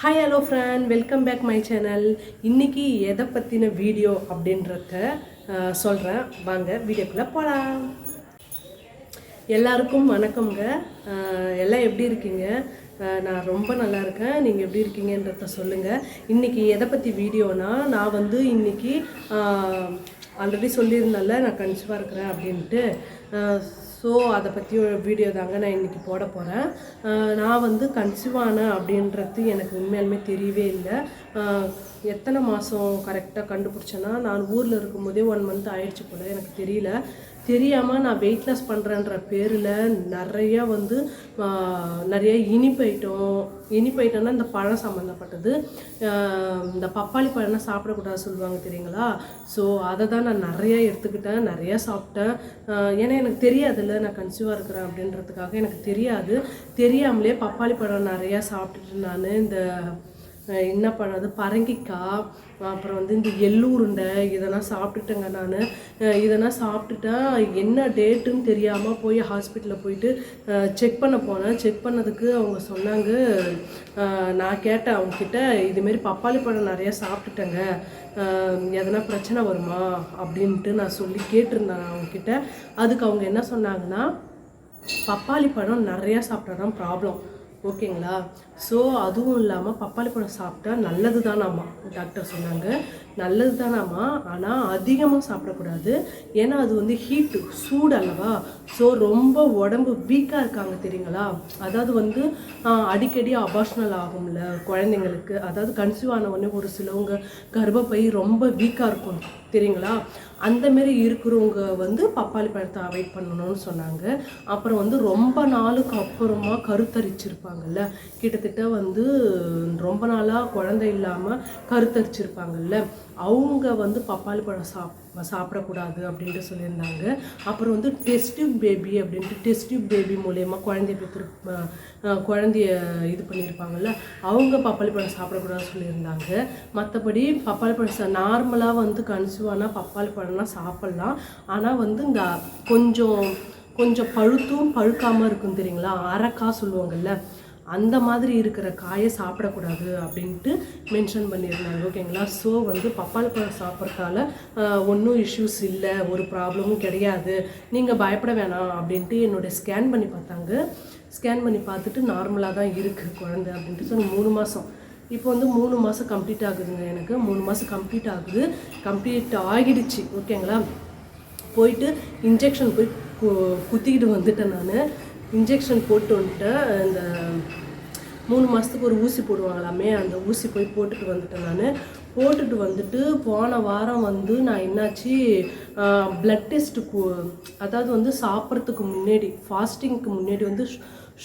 Hi hello friend welcome back my channel இன்றைக்கி எதை பற்றின வீடியோ அப்படின்றத சொல்கிறேன் வாங்க வீடியோக்குள்ளே போகலாம் எல்லாருக்கும் வணக்கம்ங்க. எல்லாம் எப்படி இருக்கீங்க? நான் ரொம்ப நல்லா இருக்கேன். நீங்கள் எப்படி இருக்கீங்கன்றத சொல்லுங்கள் இன்றைக்கி எதை பற்றி வீடியோனா நான் வந்து இன்றைக்கி ஆல்ரெடி சொல்லியிருந்தால நான் கன்சிவாக இருக்கிறேன் அப்படின்ட்டு. ஸோ அதை பற்றி ஒரு வீடியோ தாங்க நான் இன்றைக்கி போட போகிறேன் நான் வந்து கன்சீவ் ஆனேன் அப்படின்றது எனக்கு உண்மையாலுமே தெரியவே இல்லை. எத்தனை மாதம் கரெக்டாக கண்டுபிடிச்சேன்னா நான் ஊரில் இருக்கும்போதே ஒன் மந்த் ஆயிடுச்சு போல எனக்கு தெரியல. தெரியாமல் நான் வெயிட் லாஸ் பண்ணுறேன்ற பேரில் நிறையா வந்து நிறைய இனிப்பு ஐட்டம் இனிப்பு ஐட்டம்னா இந்த பழம் சம்மந்தப்பட்டது இந்த பப்பாளி பழம்னா சாப்பிடக்கூடாது சொல்லுவாங்க தெரியுங்களா? ஸோ அதை தான் நான் நிறையா எடுத்துக்கிட்டேன் நிறையா சாப்பிட்டேன். ஏன்னா எனக்கு தெரியாதுல்ல நான் கன்சீவாக இருக்கிறேன் அப்படின்றதுக்காக எனக்கு தெரியாது. தெரியாமலே பப்பாளி பழம் நிறையா சாப்பிட்டுட்டு நான் இந்த என்ன பண்ணது? பரங்கிக்காய் அப்புறம் வந்து இந்த எள்ளுருண்டை இதெல்லாம் சாப்பிட்டுட்டேங்க நான். இதெல்லாம் சாப்பிட்டுட்டா என்ன டேட்டுன்னு தெரியாமல் போய் ஹாஸ்பிட்டலில் போயிட்டு செக் பண்ண போனேன். செக் பண்ணதுக்கு அவங்க சொன்னாங்க நான் கேட்டேன் அவங்கக்கிட்ட இதுமாரி பப்பாளி பழம் நிறையா சாப்பிட்டுட்டேங்க. எதனா பிரச்சனை வருமா? அப்படின்ட்டு நான் சொல்லி கேட்டிருந்தேன் அவங்கக்கிட்ட அதுக்கு அவங்க என்ன சொன்னாங்கன்னா பப்பாளி பழம் நிறையா சாப்பிட்டா தான் ப்ராப்ளம் ஓகேங்களா? ஸோ அதுவும் இல்லாமல் பப்பாளி பழம் சாப்பிட்டா நல்லது தானாம்மா டாக்டர் சொன்னாங்க. நல்லது தானாம்மா ஆனால் அதிகமாக சாப்பிடக்கூடாது. ஏன்னா அது வந்து ஹீட்டு சூடு அல்லவா? ஸோ ரொம்ப உடம்பு வீக்காக இருக்காங்க தெரியுங்களா? அதாவது வந்து அடிக்கடி அபாஷனல் ஆகும்ல குழந்தைங்களுக்கு. அதாவது கன்சீவ் ஆன உடனே ஒரு சிலவங்க கர்ப்பப்பை ரொம்ப வீக்காக இருக்கும். தெரியுங்களா அந்த மாரி இருக்கிறவங்க வந்து பப்பாளி பழத்தை அவாய்ட் பண்ணணும்னு சொன்னாங்க. அப்புறம் வந்து ரொம்ப நாளுக்கு அப்புறமா கருத்தரிச்சிருப்பாங்கல்ல? கிட்டத்தட்ட வந்து ரொம்ப நாளாக குழந்தை இல்லாமல் கருத்தரிச்சிருப்பாங்கல்ல? அவங்க வந்து பப்பாளி பழம் சாப்பிட்டு சாப்பிடக்கூடாது அப்படின்ட்டு சொல்லியிருந்தாங்க. அப்புறம் வந்து டெஸ்டிவ் பேபி அப்படின்ட்டு டெஸ்டிவ் பேபி மூலயமா குழந்தைய பெற்று குழந்தைய இது பண்ணியிருப்பாங்கல்ல அவங்க பப்பாளி பழம் சாப்பிடக்கூடாதுன்னு சொல்லியிருந்தாங்க. மற்றபடி பப்பாளி பழம் நார்மலாக வந்து கன்சீவ் ஆனால் பப்பாளி பழம்லாம் சாப்பிட்லாம். ஆனால் வந்து இந்த கொஞ்சம் கொஞ்சம் பழுத்தும் பழுக்காமல் இருக்கும் தெரியுங்களா? அரக்கா சொல்லுவாங்கல்ல அந்த மாதிரி இருக்கிற காயை சாப்பிடக்கூடாது அப்படின்ட்டு மென்ஷன் பண்ணியிருந்தாங்க. ஓகேங்களா ஸோ வந்து பப்பாளி பழம் சாப்பிட்றதால ஒன்றும் இஷ்யூஸ் இல்லை ஒரு ப்ராப்ளமும் கிடையாது. நீங்கள் பயப்பட வேணாம் அப்படின்ட்டு என்னுடைய ஸ்கேன் பண்ணி பார்த்தாங்க. ஸ்கேன் பண்ணி பார்த்துட்டு நார்மலாக தான் இருக்குது குழந்தை அப்படின்ட்டு ஸோ மூணு மாதம் இப்போ வந்து மூணு மாதம் கம்ப்ளீட் ஆகுதுங்க எனக்கு. மூணு மாதம் கம்ப்ளீட் ஆகுது. கம்ப்ளீட் ஆகிடுச்சு. ஓகேங்களா போயிட்டு இன்ஜெக்ஷன் போய் கு- குத்திக்கிட்டு வந்துட்டேன் நான். இன்ஜெக்ஷன் போட்டு வந்துட்டேன் இந்த மூணு மாதத்துக்கு ஒரு ஊசி போடுவாங்களாமே அந்த ஊசி போய் போட்டுட்டு வந்துட்டேன் நான். போட்டுட்டு வந்துட்டு போன வாரம் வந்து நான் என்னாச்சு ப்ளட் டெஸ்ட்டு அதாவது வந்து சாப்பிட்றதுக்கு முன்னாடி ஃபாஸ்டிங்க்கு முன்னாடி வந்து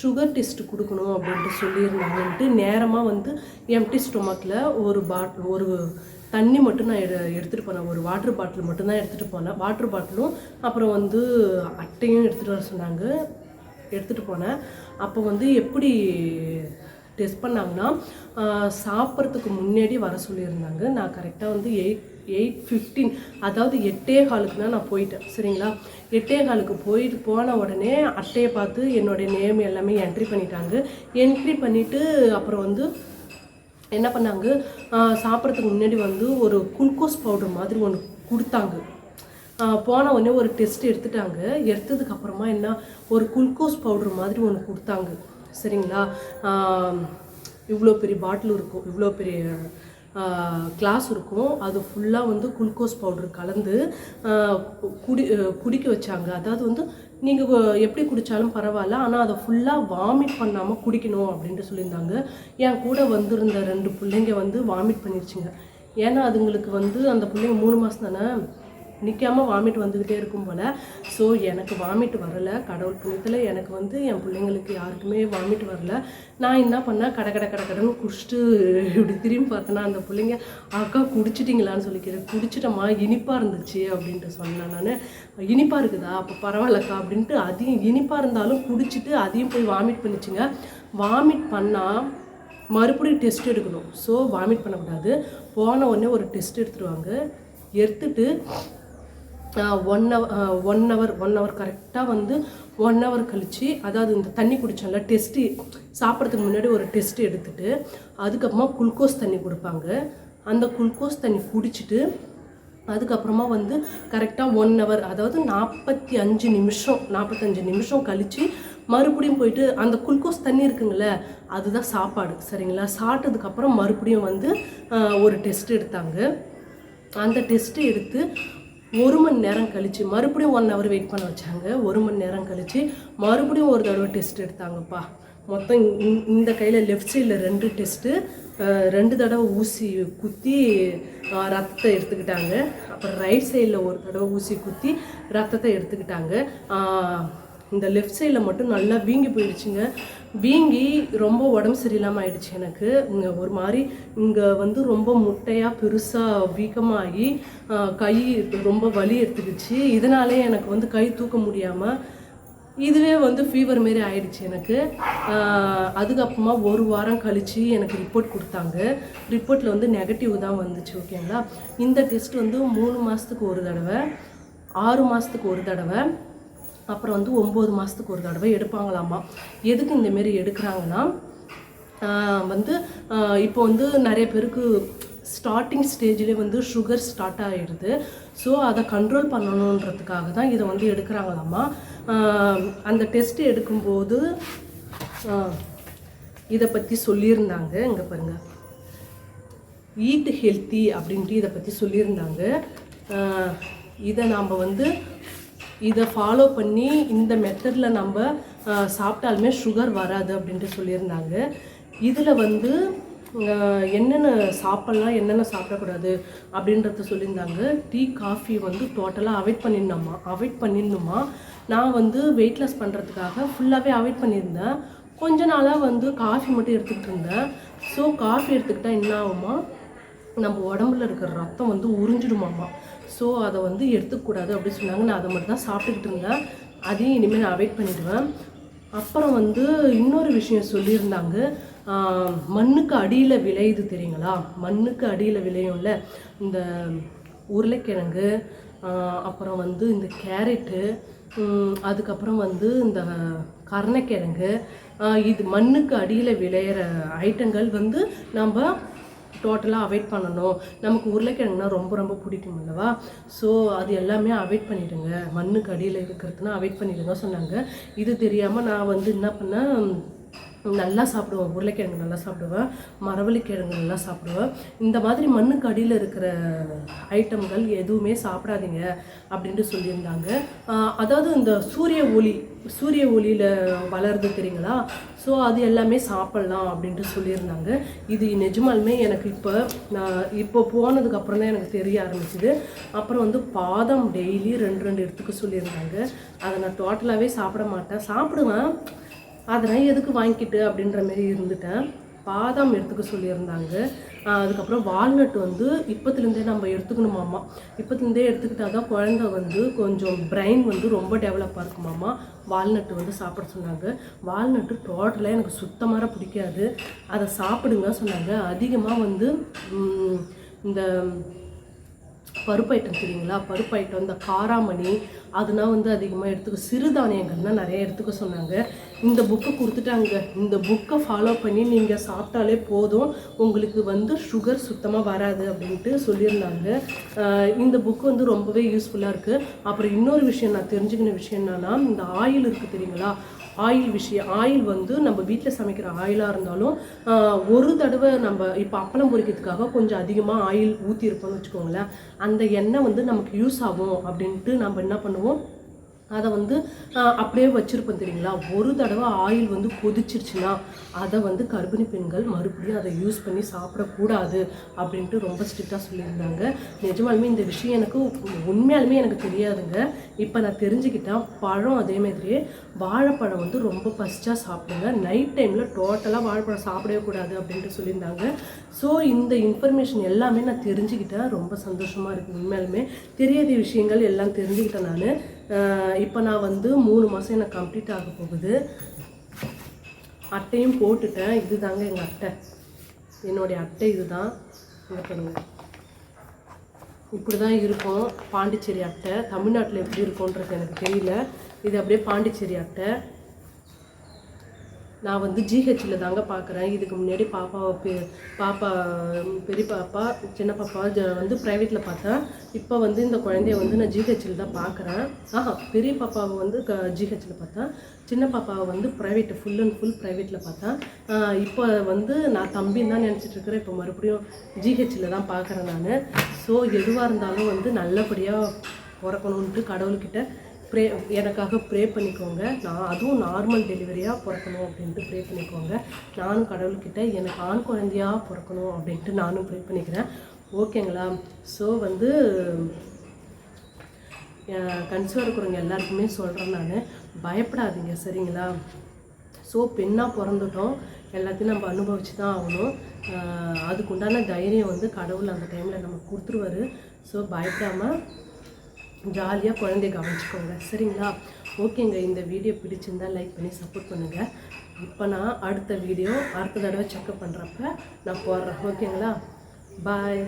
சுகர் டெஸ்ட் கொடுக்கணும் அப்படின்ட்டு சொல்லியிருந்தாங்கன்ட்டு நேரமாக வந்து எம்டி ஸ்டொமக்கில் ஒரு பாட்டில் ஒரு தண்ணி மட்டும் நான் எடு எடுத்துகிட்டு போனேன். ஒரு வாட்டர் பாட்டில் மட்டும்தான் எடுத்துகிட்டு போனேன். வாட்டர் பாட்டிலும் அப்புறம் வந்து அட்டையும் எடுத்துகிட்டு வர சொன்னாங்க. எடுத்துகிட்டு போனேன். அப்போ வந்து எப்படி டெஸ்ட் பண்ணாங்கன்னா சாப்பிட்றதுக்கு முன்னாடி வர சொல்லியிருந்தாங்க. நான் கரெக்டாக வந்து எயிட் எயிட் ஃபிஃப்டீன் அதாவது எட்டே காலுக்கு தான் நான் போயிட்டேன். சரிங்களா? எட்டே காலுக்கு போயிட்டு போன உடனே அட்டையை பார்த்து என்னுடைய நேம் எல்லாமே என்ட்ரி பண்ணிட்டாங்க. என்ட்ரி பண்ணிவிட்டு அப்புறம் வந்து என்ன பண்ணாங்க? சாப்பிட்றதுக்கு முன்னாடி வந்து ஒரு குளுக்கோஸ் பவுடர் மாதிரி ஒன்று கொடுத்தாங்க. போன உடனே ஒரு டெஸ்ட் எடுத்துட்டாங்க. எடுத்ததுக்கு அப்புறமா என்ன ஒரு குளுக்கோஸ் பவுடர் மாதிரி ஒன்று கொடுத்தாங்க. சரிங்களா? இவ்வளோ பெரிய பாட்டில் இருக்கும் இவ்வளோ பெரிய கிளாஸ் இருக்கும். அது ஃபுல்லாக வந்து குளுக்கோஸ் பவுடர் கலந்து குடி குடிக்க வச்சாங்க. அதாவது வந்து நீங்கள் எப்படி குடித்தாலும் பரவாயில்ல ஆனால் அதை ஃபுல்லாக வாமிட் பண்ணாமல் குடிக்கணும் அப்படின்ட்டு சொல்லியிருந்தாங்க. என் கூட வந்திருந்த ரெண்டு பிள்ளைங்க வந்து வாமிட் பண்ணிருச்சுங்க. ஏன்னா அதுங்களுக்கு வந்து அந்த பிள்ளைங்க மூணு மாதம் தானே நிற்காம வாமிட் வந்துக்கிட்டே இருக்கும் போல். ஸோ எனக்கு வாமிட் வரலை. கடவுள் புண்ணியத்தில் எனக்கு வந்து என் பிள்ளைங்களுக்கு யாருக்குமே வாமிட் வரல. நான் என்ன பண்ணேன் கடை கடை கடை கடைன்னு குடிச்சிட்டு இப்படி திரும்பி பார்த்தேன்னா அந்த பிள்ளைங்க அக்கா குடிச்சிட்டிங்களான்னு சொல்லிக்கிறேன் குடிச்சிட்டம்மா இனிப்பாக இருந்துச்சு அப்படின்ட்டு சொன்னேன் நான். இனிப்பாக இருக்குதா? அப்போ பரவாயில்லக்கா அப்படின்ட்டு அதையும் இனிப்பாக இருந்தாலும் குடிச்சிட்டு அதையும் போய் வாமிட் பண்ணிச்சுங்க. வாமிட் பண்ணால் மறுபடியும் டெஸ்ட் எடுக்கணும். ஸோ வாமிட் பண்ணக்கூடாது. போன உடனே ஒரு டெஸ்ட் எடுத்துருவாங்க. எடுத்துட்டு one hour one hour one hour கரெக்டாக வந்து ஒன் ஹவர் கழித்து அதாவது இந்த தண்ணி குடித்தோம்ல டெஸ்ட்டு சாப்பிட்றதுக்கு முன்னாடி ஒரு டெஸ்ட் எடுத்துட்டு அதுக்கப்புறமா குளுக்கோஸ் தண்ணி கொடுப்பாங்க. அந்த குளுக்கோஸ் தண்ணி குடிச்சிட்டு அதுக்கப்புறமா வந்து கரெக்டாக ஒன் ஹவர் அதாவது நாற்பத்தி அஞ்சு நிமிஷம் நாற்பத்தஞ்சு நிமிஷம் கழித்து மறுபடியும் போயிட்டு அந்த குளுக்கோஸ் தண்ணி இருக்குங்களே அதுதான் சாப்பாடு சரிங்களா? சாப்பிட்டதுக்கப்புறம் மறுபடியும் வந்து ஒரு டெஸ்ட் எடுத்தாங்க. அந்த டெஸ்ட்டு எடுத்து ஒரு மணி நேரம் கழித்து மறுபடியும் ஒன் ஹவர் வெயிட் பண்ண வச்சாங்க. ஒரு மணி நேரம் கழித்து மறுபடியும் ஒரு தடவை டெஸ்ட் எடுத்தாங்கப்பா. மொத்தம் இந்த- இந்த கையில் லெஃப்ட் சைடில் ரெண்டு டெஸ்ட்டு ரெண்டு தடவை ஊசி குத்தி ரத்தத்தை எடுத்துக்கிட்டாங்க. அப்புறம் ரைட் சைடில் ஒரு தடவை ஊசி குத்தி ரத்தத்தை எடுத்துக்கிட்டாங்க. இந்த லெஃப்ட் சைடில் மட்டும் நல்லா வீங்கி போயிடுச்சுங்க வீங்கி ரொம்ப உடம்பு சரியில்லாமல் ஆயிடுச்சு எனக்கு. இங்கே ஒரு மாதிரி இங்கே வந்து ரொம்ப முட்டையாக பெருசாக வீக்கமாகி கை ரொம்ப வலி எடுத்துக்கிச்சு. இதனாலே எனக்கு வந்து கை தூக்க முடியாமல் இதுவே வந்து ஃபீவர் மாரி ஆயிடுச்சு எனக்கு. அதுக்கப்புறமா ஒரு வாரம் கழித்து எனக்கு ரிப்போர்ட் கொடுத்தாங்க. ரிப்போர்ட்டில் வந்து நெகட்டிவ் தான் வந்துச்சு ஓகேங்களா இந்த டெஸ்ட் வந்து மூணு மாதத்துக்கு ஒரு தடவை ஆறு மாதத்துக்கு ஒரு தடவை. அப்புறம் வந்து ஒம்பது மாதத்துக்கு ஒரு தடவை எடுப்பாங்களாமா? எதுக்கு இந்த மாரி எடுக்கிறாங்கன்னா வந்து இப்போ வந்து நிறைய பேருக்கு ஸ்டார்டிங் ஸ்டேஜ்லேயே வந்து சுகர் ஸ்டார்ட் ஆகிடுது ஸோ அதை கண்ட்ரோல் பண்ணணுன்றதுக்காக தான் இதை வந்து எடுக்கிறாங்களாமா? அந்த டெஸ்ட் எடுக்கும்போது இதை பற்றி சொல்லியிருந்தாங்க. இங்கே பாருங்கள் ஈட் ஹெல்த்தி அப்படின்ட்டு இதை பற்றி சொல்லியிருந்தாங்க. இதை நாம் வந்து இதை ஃபாலோ பண்ணி இந்த மெத்தடில் நம்ம சாப்பிட்டாலுமே சுகர் வராது அப்படின்ட்டு சொல்லியிருந்தாங்க. இதில் வந்து என்னென்ன சாப்பிட்லாம் என்னென்ன சாப்பிடக்கூடாது அப்படின்றத சொல்லியிருந்தாங்க. டீ காஃபி வந்து டோட்டலாக அவாய்ட் பண்ணிடணுமா? அவாய்ட் பண்ணிடணுமா? நான் வந்து வெயிட் லாஸ் பண்ணுறதுக்காக ஃபுல்லாகவே அவாய்ட் பண்ணியிருந்தேன். கொஞ்ச நாளாக வந்து காஃபி மட்டும் எடுத்துக்கிட்டு இருந்தேன். ஸோ காஃபி எடுத்துக்கிட்டால் என்ன ஆகுமா? நம்ம உடம்புல இருக்கிற ரத்தம் வந்து உறிஞ்சிடுமாம்மா ஸோ அதை வந்து எடுத்துக்கூடாது அப்படின்னு சொன்னாங்க. நான் அதை மட்டும் தான் சாப்பிட்டுக்கிட்டு இருந்தேன். அதையும் இனிமேல் நான் அவாய்ட் பண்ணிவிடுவேன் அப்புறம் வந்து இன்னொரு விஷயம் சொல்லியிருந்தாங்க. மண்ணுக்கு அடியில் விளையுது தெரியுங்களா? மண்ணுக்கு அடியில் விளையும்ல. இந்த உருளைக்கிழங்கு அப்புறம் வந்து இந்த கேரட்டு அதுக்கப்புறம் வந்து இந்த கருணக்கிழங்கு இது மண்ணுக்கு அடியில் விளையிற ஐட்டங்கள் வந்து நம்ம டோட்டலாக அவாய்ட் பண்ணணும். நமக்கு உருளைக்கிழங்குனா ரொம்ப ரொம்ப பிடிக்கும் அல்லவா? ஸோ அது எல்லாமே அவாய்ட் பண்ணிவிடுங்க மண்ணுக்கு அடியில் இருக்கிறதுனா அவாய்ட் பண்ணிடுங்க சொன்னாங்க. இது தெரியாமல் நான் வந்து என்ன பண்ணேன் நல்லா சாப்பிடுவேன். உருளைக்கிழங்கு நல்லா சாப்பிடுவேன். மரவள்ளிக்கிழங்கு நல்லா சாப்பிடுவேன். இந்த மாதிரி மண்ணுக்கு அடியில் இருக்கிற ஐட்டம்கள் எதுவுமே சாப்பிடாதீங்க அப்படின்ட்டு சொல்லியிருந்தாங்க. அதாவது இந்த சூரிய ஒளி சூரிய ஒளியில் வளருது தெரியுங்களா? ஸோ அது எல்லாமே சாப்பிட்லாம் அப்படின்ட்டு சொல்லியிருந்தாங்க. இது நிஜமாலுமே எனக்கு இப்போ நான் இப்போ போனதுக்கப்புறம் தான் எனக்கு தெரிய ஆரம்பிச்சுது. அப்புறம் வந்து பாதம் டெய்லி ரெண்டு ரெண்டு எடுத்துக்க சொல்லியிருந்தாங்க. அதை நான் டோட்டலாகவே சாப்பிட மாட்டேன். சாப்பிடுவேன். அதெல்லாம் எதுக்கு வாங்கிக்கிட்டு அப்படின்ற மாதிரி இருந்துட்டேன். பாதாம் எடுத்துக்க சொல்லியிருந்தாங்க. அதுக்கப்புறம் வால்நட் வந்து இப்போத்துலேருந்தே நம்ம எடுத்துக்கணுமாமா இப்போத்துலேருந்தே எடுத்துக்கிட்டா தான் குழந்த வந்து கொஞ்சம் பிரெயின் வந்து ரொம்ப டெவலப்பாக இருக்குமாம்மா. வால்நட் வந்து சாப்பிட சொன்னாங்க. வால்நட்டு டோட்டலாக எனக்கு சுத்தமாக பிடிக்காது. அதை சாப்பிடுங்க சொன்னாங்க. அதிகமாக வந்து இந்த பருப்பு ஐட்டம் தெரியுங்களா? பருப்பு ஐட்டம் இந்த காராமணி அதுனா வந்து அதிகமாக எடுத்துக்க சிறுதானியங்கள்லாம் நிறைய எடுத்துக்க சொன்னாங்க. இந்த புக்கை கொடுத்துட்டாங்க. இந்த புக்கை ஃபாலோ பண்ணி நீங்கள் சாப்பிட்டாலே போதும். உங்களுக்கு வந்து சுகர் சுத்தமாக வராது அப்படின்ட்டு சொல்லியிருந்தாங்க. இந்த புக்கு வந்து ரொம்பவே யூஸ்ஃபுல்லாக இருக்குது அப்புறம் இன்னொரு விஷயம் நான் தெரிஞ்சுக்கின விஷயம் என்னென்னா இந்த ஆயில் இருக்குது தெரியுங்களா? ஆயில் விஷயம் ஆயில் வந்து நம்ம வீட்டில் சமைக்கிற ஆயிலாக இருந்தாலும் ஒரு தடவை நம்ம இப்போ அப்பளம் பொரிக்கிறதுக்காக கொஞ்சம் அதிகமாக ஆயில் ஊற்றிருப்போம்னு வச்சுக்கோங்களேன். அந்த எண்ணெய் வந்து நமக்கு யூஸ் ஆகும் அப்படின்ட்டு நம்ம என்ன பண்ணுவோம்? அதை வந்து அப்படியே வச்சுருப்போம் தெரியுங்களா? ஒரு தடவை ஆயில் வந்து கொதிச்சிருச்சுன்னா அதை வந்து கர்ப்பிணி பெண்கள் மறுபடியும் அதை யூஸ் பண்ணி சாப்பிடக்கூடாது அப்படின்ட்டு ரொம்ப ஸ்ட்ரிக்டாக சொல்லியிருந்தாங்க. நிஜமாலுமே இந்த விஷயம் எனக்கு உண்மையாலுமே எனக்கு தெரியாதுங்க. இப்போ நான் தெரிஞ்சுக்கிட்டேன் பழம் அதே மாதிரியே வாழைப்பழம் வந்து ரொம்ப ஃபஸ்ட்டாக சாப்பிடுங்க. நைட் டைமில் டோட்டலாக வாழைப்பழம் சாப்பிடவே கூடாது அப்படின்ட்டு சொல்லியிருந்தாங்க. ஸோ இந்த இன்ஃபர்மேஷன் எல்லாமே நான் தெரிஞ்சுக்கிட்டேன். ரொம்ப சந்தோஷமாக இருக்குது உண்மையாலுமே. தெரியாத விஷயங்கள் எல்லாம் தெரிஞ்சுக்கிட்டேன் நான். இப்போ நான் வந்து மூணு மாதம் எனக்கு கம்ப்ளீட் ஆக போகுது. அட்டையும் போட்டுட்டேன். இதுதாங்க எங்கள் அட்டை. என்னுடைய அட்டை இதுதான். இங்கே பண்ணுங்க இப்படி தான் இருக்கும். பாண்டிச்சேரி அட்டை. தமிழ்நாட்டில் எப்படி இருக்கும்ன்றது எனக்கு தெரியல. இது அப்படியே பாண்டிச்சேரி அட்டை. நான் வந்து ஜிஹெச்சில் தாங்க பார்க்குறேன் இதுக்கு முன்னாடி பாப்பாவை பெ பாப்பா பெரிய பாப்பா சின்ன பாப்பா ஜ வந்து ப்ரைவேட்டில் பார்த்தேன் இப்போ வந்து இந்த குழந்தைய வந்து நான் ஜிஹெச்சில் தான் பார்க்குறேன் ஆஹா பெரிய பாப்பாவை வந்து க ஜிஹெச்சில் பார்த்தேன் சின்ன பாப்பாவை வந்து ப்ரைவேட் ஃபுல் அண்ட் ஃபுல் ப்ரைவேட்டில் பார்த்தேன் இப்போ வந்து நான் தம்பின்னு தான் நினச்சிட்டு இருக்கிறேன். இப்போ மறுபடியும் ஜிஹெச்சில் தான் பார்க்குறேன் நான். ஸோ எதுவாக இருந்தாலும் வந்து நல்லபடியாக பிறக்கணுன்ட்டு கடவுள்கிட்ட ப்ரே எனக்காக ப்ரே பண்ணிக்கோங்க. நான் அதுவும் நார்மல் டெலிவரியாக பிறக்கணும் அப்படின்ட்டு ப்ரே பண்ணிக்கோங்க. நானும் கடவுள்கிட்ட எனக்கு ஆண் குழந்தையாக பிறக்கணும் அப்படின்ட்டு நானும் ப்ரே பண்ணிக்கிறேன். ஓகேங்களா ஸோ வந்து கன்சியூவ் இருக்கிறவங்க எல்லாருக்குமே சொல்கிறேன் நான். பயப்படாதீங்க சரிங்களா? ஸோ பெண்ணாக பிறந்துட்டோம். எல்லாத்தையும் நம்ம அனுபவிச்சு தான் ஆகணும். அதுக்குண்டான தைரியம் வந்து கடவுள் அந்த டைமில் நமக்கு கொடுத்துருவாரு. ஸோ பயப்படாமல் ஜாலியாக குழந்தைய கவனிச்சுக்கோங்க. சரிங்களா? ஓகேங்க. இந்த வீடியோ பிடிச்சிருந்தா லைக் பண்ணி சப்போர்ட் பண்ணுங்கள் இப்போ நான் அடுத்த வீடியோ அடுத்த தடவை செக்அப் பண்ணுறப்ப நான் போடுறேன் ஓகேங்களா? பாய்